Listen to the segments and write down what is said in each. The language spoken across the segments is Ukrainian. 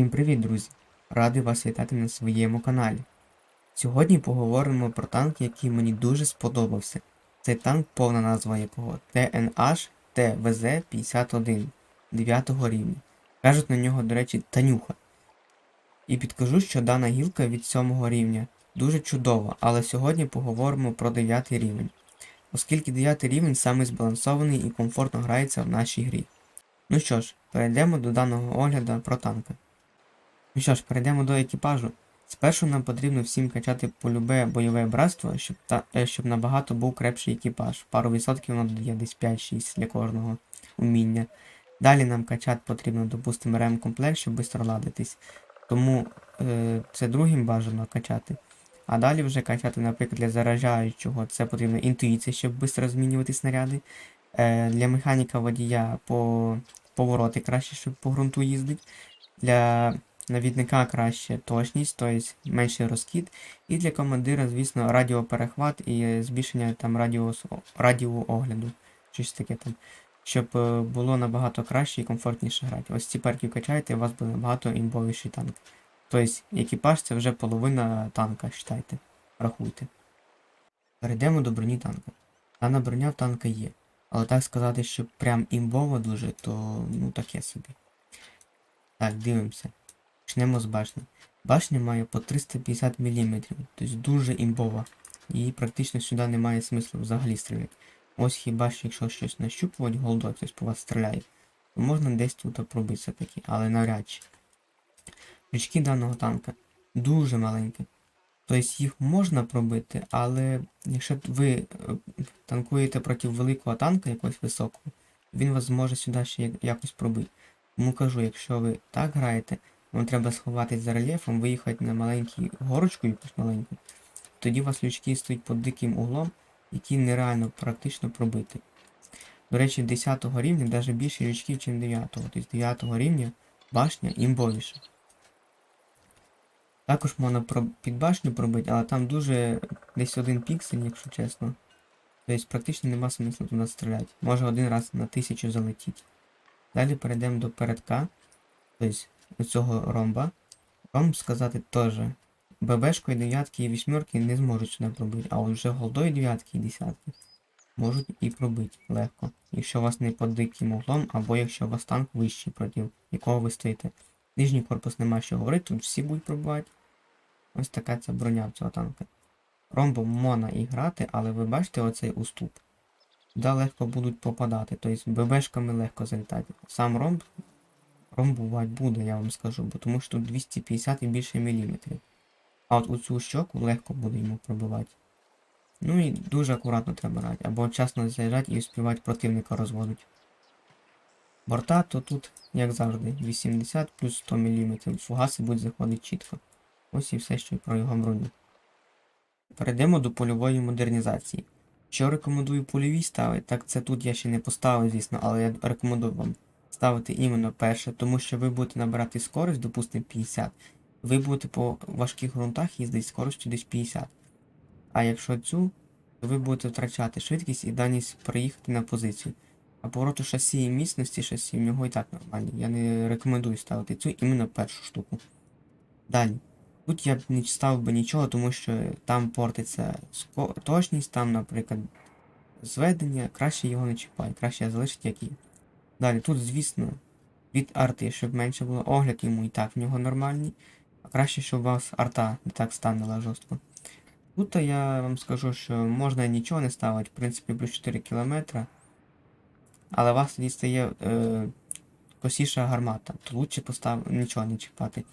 Всім привіт, друзі! Радий вас вітати на своєму каналі. Сьогодні поговоримо про танк, який мені дуже сподобався. Цей танк, повна назва якого TNH TVZ 51 9 рівня. Кажуть на нього, до речі, Танюха. І підкажу, що дана гілка від 7 рівня дуже чудова, але сьогодні поговоримо про 9 рівень. Оскільки 9 рівень саме збалансований і комфортно грається в нашій грі. Ну що ж, перейдемо до даного огляду про танка. Ну що ж, перейдемо до екіпажу. Спершу нам потрібно всім качати полюбе бойове братство, щоб, та, е, щоб набагато був крепший екіпаж. Пару відсотків воно дає десь 5-6 для кожного уміння. Далі нам качати потрібно, допустимо, ремкомплект, щоб швидко ладитись. Тому е, це другим бажано качати. А далі вже качати, наприклад, для заражаючого це потрібна інтуїція, щоб швидко змінювати снаряди. Е, для механіка водія по повороти краще, щоб по ґрунту їздить. Для навідника краще точність, тобто менший розкид. І для командира, звісно, радіоперехват і збільшення там радіус, радіоогляду. Щось таке там. Щоб е, було набагато краще і комфортніше грати. Ось ці перки качаєте, у вас буде набагато імбовіший танк. Тобто екіпаж це вже половина танка, вважайте. Рахуйте. Перейдемо до броні танка. Дана броня в танка є. Але так сказати, що прям імбово дуже, то ну таке собі. Так, дивимося. Почнемо з башні. Башня має по 350 мм, тобто дуже імбова. Її практично сюди немає смислу взагалі стріляти. Ось хіба що якщо щось нащупувати, голдой хтось по вас стріляє, то можна десь тут пробитися таки, але навряд чи. Річки даного танка дуже маленькі. Тобто їх можна пробити, але якщо ви е, танкуєте проти великого танка якогось високого, він вас зможе сюди ще якось пробити. Тому кажу, якщо ви так граєте, вам треба сховатись за рельєфом, виїхати на маленьку горочку якусь маленьку, тоді у вас лючки стоять під диким углом, які нереально практично пробити. До речі, 10 рівня навіть більше лючків, ніж 9. Тобто 9 рівня башня імбовіша. Також можна під башню пробити, але там дуже десь один піксель, якщо чесно. Тобто практично нема смислу туди стріляти. Може один раз на тисячу залетіти. Далі перейдемо до передка. Тобто до цього ромба. Ромб сказати теж. ББшкою дев'ятки і вісьмерки не зможуть сюди пробити, а от вже голдою дев'ятки і десятки можуть і пробити легко. Якщо у вас не під диким углом, або якщо у вас танк вищий, проти якого ви стоїте. Нижній корпус нема що говорити, тут всі будуть пробувати. Ось така ця броня в цього танка. Ромбом можна і грати, але ви бачите оцей уступ. Туди легко будуть попадати, тобто ББшками легко залітати. Сам ромб ромбувати буде, я вам скажу, бо тому що тут 250 і більше міліметрів. А от у цю щоку легко буде йому пробивати. Ну і дуже акуратно треба грати, або вчасно заїжджати і успівати противника розводити. Борта то тут, як завжди, 80 плюс 100 мм. Фугаси будуть заходити чітко. Ось і все, що про його броню. Перейдемо до польової модернізації. Що рекомендую польовій ставити, так це тут я ще не поставив, звісно, але я рекомендую вам ставити іменно перше, тому що ви будете набирати скорость, допустимо, 50. Ви будете по важких ґрунтах їздити скоростю десь 50. А якщо цю, то ви будете втрачати швидкість і дальність приїхати на позицію. А повороту шасі і міцності шасі в нього і так нормальні. Я не рекомендую ставити цю іменно першу штуку. Далі. Тут я б не ставив би нічого, тому що там портиться точність, там, наприклад, зведення, краще його не чіпай, краще залишити як є. Далі, тут, звісно, від арти, щоб менше було огляд йому і так в нього нормальний. А краще, щоб у вас арта не так станула жорстко. Тут я вам скажу, що можна нічого не ставити, в принципі, плюс 4 км. Але у вас тоді стає е, косіша гармата, то лучше постав... нічого не чіпати.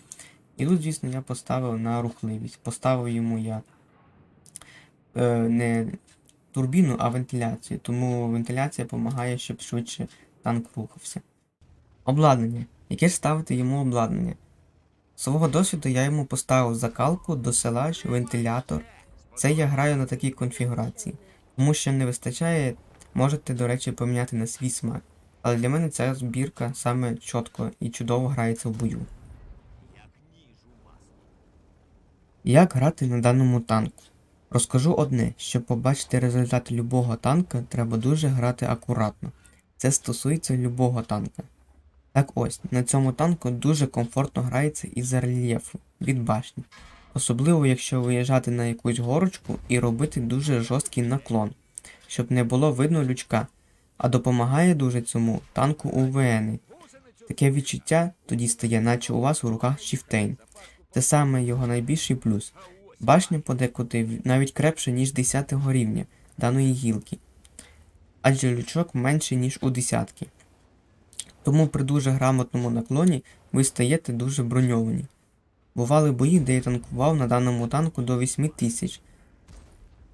І тут, звісно, я поставив на рухливість. Поставив йому я е, не турбіну, а вентиляцію. Тому вентиляція допомагає, щоб швидше танк рухався. Обладнання. Яке ставити йому обладнання? З свого досвіду я йому поставив закалку, досилач, вентилятор. Це я граю на такій конфігурації. Тому що не вистачає, можете, до речі, поміняти на свій смак. Але для мене ця збірка саме чітко і чудово грається в бою. Як грати на даному танку? Розкажу одне, щоб побачити результат любого танка, треба дуже грати акуратно. Це стосується любого танка. Так ось, на цьому танку дуже комфортно грається із-за рельєфу від башні. Особливо, якщо виїжджати на якусь горочку і робити дуже жорсткий наклон, щоб не було видно лючка, а допомагає дуже цьому танку УВН. Таке відчуття тоді стає, наче у вас у руках Чіфтейн. Це саме його найбільший плюс. Башня подекуди навіть крепше, ніж 10 рівня даної гілки, адже лючок менше, ніж у десятки. Тому при дуже грамотному наклоні ви стаєте дуже броньовані. Бували бої, де я танкував на даному танку до 8000.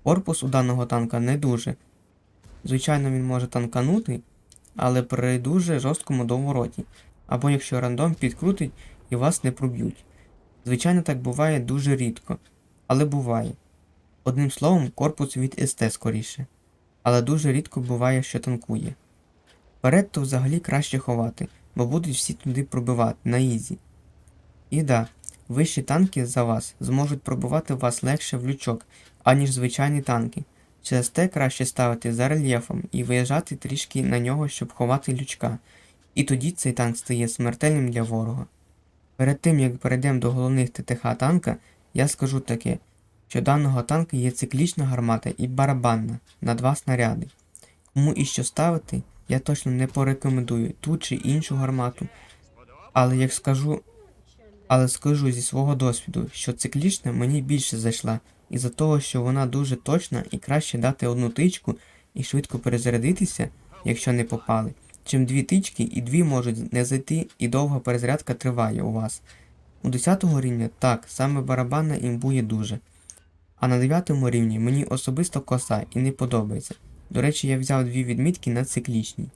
Корпус у даного танка не дуже. Звичайно, він може танканути, але при дуже жорсткому довороті. Або якщо рандом підкрутить і вас не проб'ють. Звичайно, так буває дуже рідко, але буває. Одним словом, корпус від СТ скоріше. Але дуже рідко буває, що танкує. Вперед то взагалі краще ховати, бо будуть всі туди пробивати на ізі. І да, вищі танки за вас зможуть пробивати вас легше в лючок, аніж звичайні танки. Через те краще ставити за рельєфом і виїжджати трішки на нього, щоб ховати лючка. І тоді цей танк стає смертельним для ворога. Перед тим як перейдемо до головних ТТХ танка, я скажу таке, що даного танка є циклічна гармата і барабанна на два снаряди. Кому і що ставити, я точно не порекомендую ту чи іншу гармату. Але як скажу, але скажу зі свого досвіду, що циклічна мені більше зайшла, із-за того, що вона дуже точна і краще дати одну тичку і швидко перезарядитися, якщо не попали, чим дві тички і дві можуть не зайти і довга перезарядка триває у вас. У 10 рівня так, саме барабанна імбує дуже. А на 9 рівні мені особисто коса і не подобається. До речі, я взяв дві відмітки на циклічній.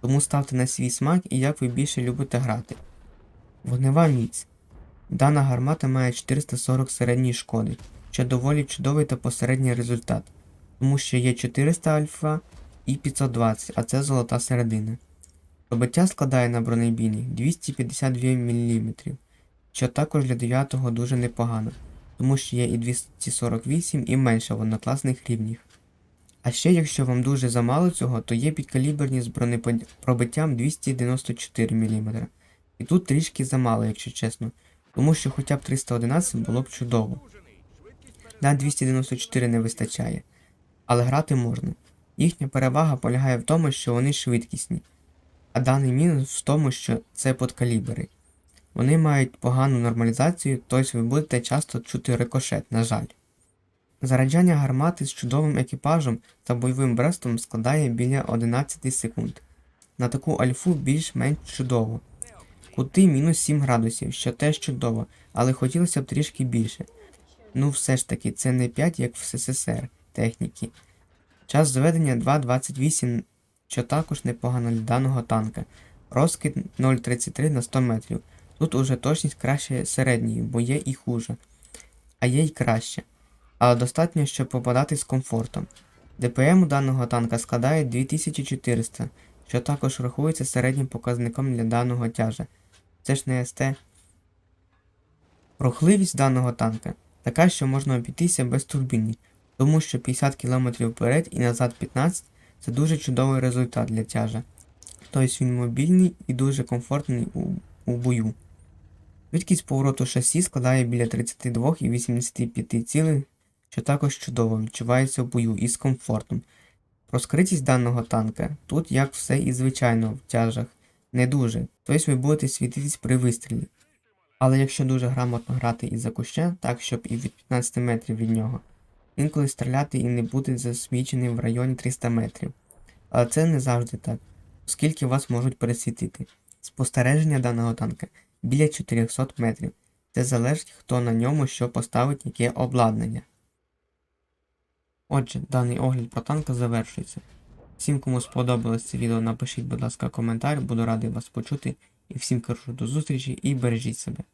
Тому ставте на свій смак і як ви більше любите грати. Вогнева міць. Дана гармата має 440 середньої шкоди, що доволі чудовий та посередній результат, тому що є 400 альфа і 520, а це золота середина. Пробиття складає на бронебійні 252 мм, що також для 9 дуже непогано, тому що є і 248 і менше в однокласних рівнях. А ще, якщо вам дуже замало цього, то є підкаліберні з бронепробиттям 294 мм. І тут трішки замало, якщо чесно, тому що хоча б 311 було б чудово. На 294 не вистачає, але грати можна. Їхня перевага полягає в тому, що вони швидкісні, а даний мінус в тому, що це подкалібери. Вони мають погану нормалізацію, тобто ви будете часто чути рикошет, на жаль. Заряджання гармати з чудовим екіпажем та бойовим брестом складає біля 11 секунд. На таку альфу більш-менш чудово. Кути мінус 7 градусів, що теж чудово, але хотілося б трішки більше. Ну все ж таки, це не 5, як в СССР техніки. Час зведення 2.28, що також непогано для даного танка. Розкид 0.33 на 100 метрів. Тут уже точність краще середньої, бо є і хуже. А є й краще. Але достатньо, щоб попадати з комфортом. ДПМ у даного танка складає 2400, що також рахується середнім показником для даного тяжа. Це ж не СТ. Рухливість даного танка така, що можна обійтися без турбіни, тому що 50 км вперед і назад 15 це дуже чудовий результат для тяжа. Тобто він мобільний і дуже комфортний у, у бою. Швидкість повороту шасі складає біля 32,85 цілих, що також чудово відчувається в бою і з комфортом. Про скритість даного танка тут, як все і звичайно в тяжах, не дуже, тобто ви будете світитись при вистрілі. Але якщо дуже грамотно грати із-за куща, так щоб і від 15 метрів від нього, інколи стріляти і не буде засмічений в районі 300 метрів. Але це не завжди так, оскільки вас можуть пересвітити. Спостереження даного танка біля 400 метрів. Це залежить, хто на ньому що поставить, яке обладнання. Отже, даний огляд про танка завершується. Всім, кому сподобалось це відео, напишіть, будь ласка, коментар, буду радий вас почути. І всім кажу до зустрічі і бережіть себе.